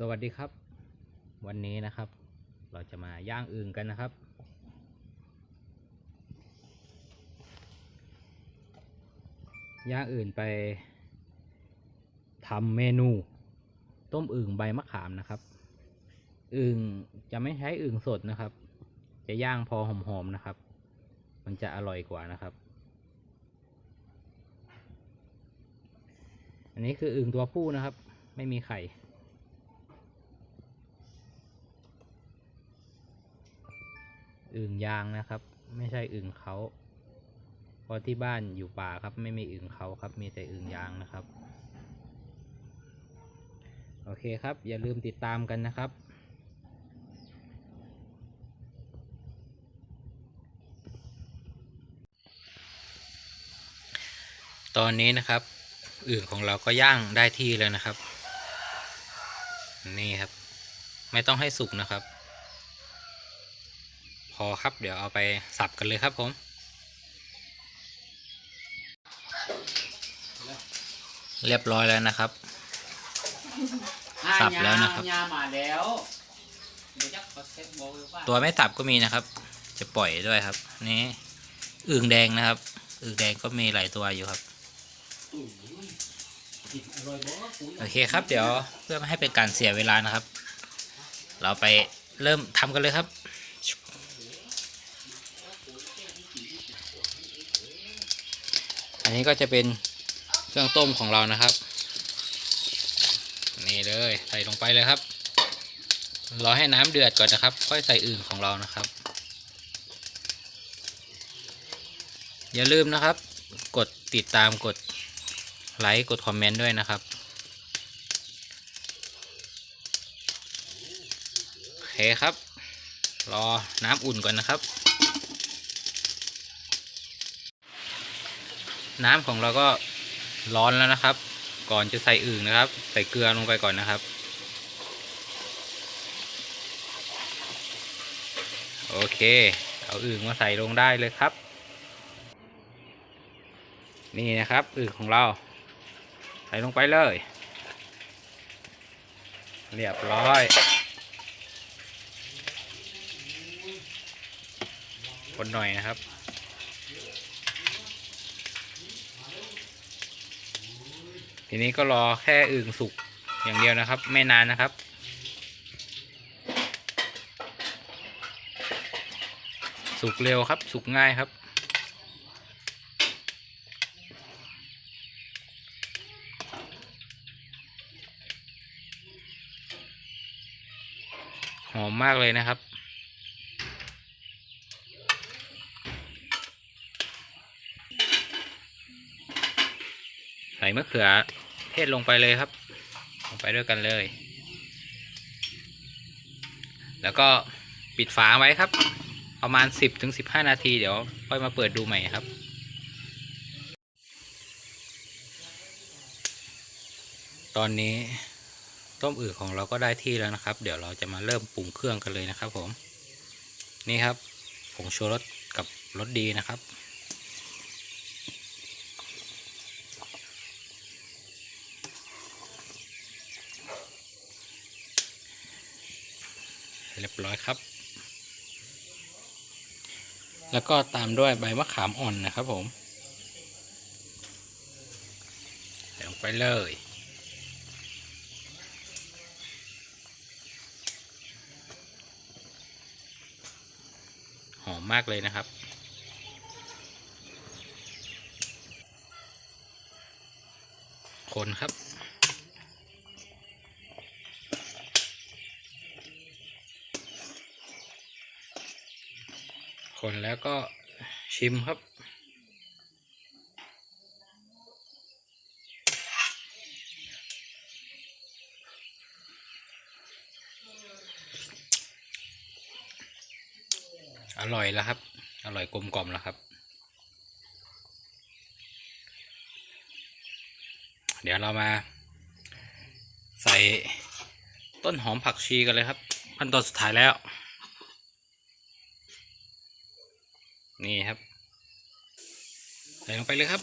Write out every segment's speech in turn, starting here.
สวัสดีครับ วันนี้นะครับ เราจะมาย่างอึ่งกันนะครับ ย่างอื่นไปทำเมนู ต้มอึ่งใบมะขามนะครับ อึ่งจะไม่ใช้อึ่งสดนะครับ จะย่างพอหอมๆนะครับ มันจะอร่อยกว่านะครับ อันนี้คืออึ่งตัวผู้นะครับ ไม่มีไข่ อึ่งยางนะครับ ไม่ใช่อึ่งเขาเพราะที่บ้านอยู่ป่าครับ ไม่มีอึ่งเขาครับ มีแต่อึ่งยางนะครับ โอเคครับ อย่าลืมติดตามกันนะครับตอนนี้นะครับอึ่งของเราก็ย่างได้ที่แล้วนะครับ นี่ครับ ไม่ต้องให้สุกนะครับ พอครับ เดี๋ยวเอาไปสับกันเลยครับผม เรียบร้อยแล้วนะครับ สับแล้วนะครับยามาแล้วเดี๋ยวจะขอเซ็ตบอกเลยว่าตัวไม่สับก็มีนะครับ จะปล่อยด้วยครับ นี่อึ่งแดงนะครับอึ่งแดงก็มีหลายตัวอยู่ครับกินอร่อยบ่ปุ๋ยโอเคครับ เดี๋ยวเพื่อไม่ให้เป็นการเสียเวลานะครับ เราไปเริ่มทำกันเลยครับ อันนี้ก็จะเป็นเครื่องต้มของเรานะครับ นี่เลยใส่ลงไปเลยครับ รอให้น้ำเดือดก่อนนะครับ ค่อยใส่อื่นของเรานะครับ อย่าลืมนะครับ กดติดตามกดไลค์กดคอมเมนต์ด้วยนะครับโอเคครับ รอน้ำอุ่นก่อนนะครับ น้ำของเราก็ร้อนแล้วนะครับ ก่อนจะใส่อึ่งนะครับ ใส่เกลือลงไปก่อนนะครับ โอเค เอาอึ่งมาใส่ลงได้เลยครับ นี่นะครับอึ่งของเรา ใส่ลงไปเลย เรียบร้อยคนหน่อยนะครับ ทีนี้ก็รอแค่อึ่งสุกอย่างเดียวนะครับ ไม่นานนะครับ สุกเร็วครับ สุกง่ายครับ หอมมากเลยนะครับใส่มะเขือ เทศลงไปเลยครับ ลงไปด้วยกันเลย แล้วก็ปิดฝาไว้ครับ ประมาณ 10-15ถึง15นาทีเดี๋ยวค่อยมาเปิดดูใหม่ครับตอนนี้ต้มอึของเราก็ได้ที่แล้วนะครับ เดี๋ยวเราจะมาเริ่มปรุงเครื่องกันเลยนะครับผม นี่ครับผงชูรสกับรสดีนะครับ รียบร้อยครับ แล้วก็ตามด้วยใบมะขามอ่อนนะครับผมลงไปเลยหอมมากเลยนะครับ คนครับ คนแล้วก็ชิมครับ อร่อยแล้วครับ อร่อยกลมกล่อมแล้วครับ เดี๋ยวเรามา ใส่ต้นหอมผักชีกันเลยครับขั้นตอนสุดท้ายแล้ว นี่ครับใส่ลงไปเลยครับ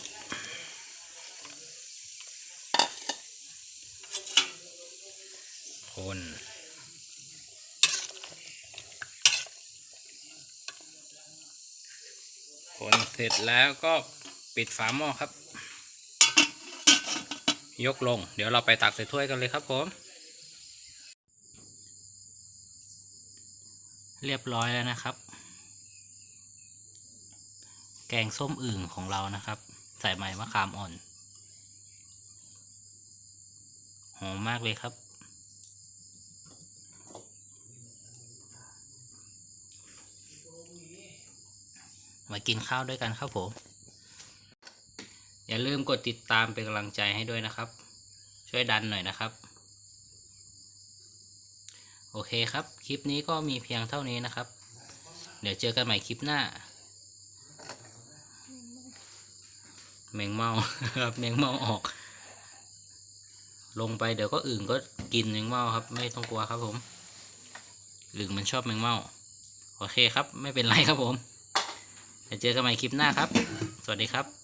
คนคนเสร็จแล้วก็ปิดฝาหม้อครับ ยกลง เดี๋ยวเราไปตักใส่ถ้วยกันเลยครับผม เรียบร้อยแล้วนะครับ แกงส้มอึ่งของเรานะครับ ใส่ใบมะขามอ่อน หอมมากเลยครับ มากินข้าวด้วยกันครับผม อย่าลืมกดติดตามเป็นกำลังใจให้ด้วยนะครับ ช่วยดันหน่อยนะครับ โอเคครับ คลิปนี้ก็มีเพียงเท่านี้นะครับ เดี๋ยวเจอกันใหม่คลิปหน้า แมงเมาครับแมงเมาออก ลงไปเดี๋ยวก็อื่นก็กินแมงเมาครับ ไม่ต้องกลัวครับผมอึ่งมันชอบแมงเมาโอเคครับ ไม่เป็นไรครับผมเดี๋ยวเจอกันใหม่คลิปหน้าครับ สวัสดีครับ